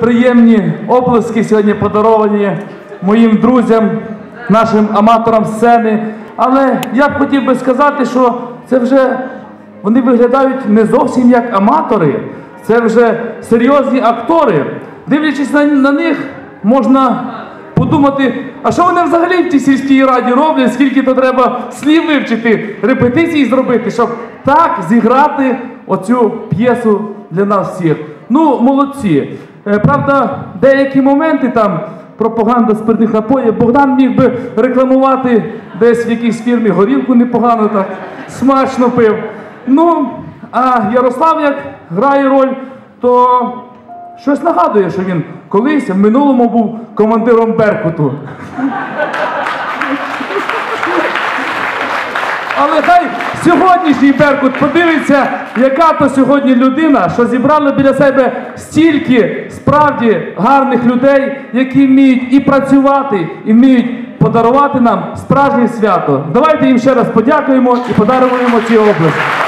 приємні оплески сьогодні подаровані моїм друзям, нашим аматорам сцени. Але я б хотів би сказати, що це вже вони виглядають не зовсім як аматори, це вже серйозні актори. Дивлячись на, на них, можна подумати, а що вони взагалі в тій сільській раді роблять, скільки то треба слів вивчити, репетицій зробити, щоб так зіграти оцю п'єсу для нас всіх. Ну, молодці. Е, Правда, деякі моменти там пропаганда спиртних напоїв. Богдан міг би рекламувати десь в якійсь фірмі горілку непогано так смачно пив. Ну, а Ярослав як грає роль, то щось нагадує, що він колись в минулому був командиром Беркуту. Але хай сьогоднішній Беркут подивиться, яка то сьогодні людина, що зібрали біля себе стільки справді гарних людей, які вміють і працювати, і вміють подарувати нам справжнє свято. Давайте їм ще раз подякуємо і подаруємо ці області.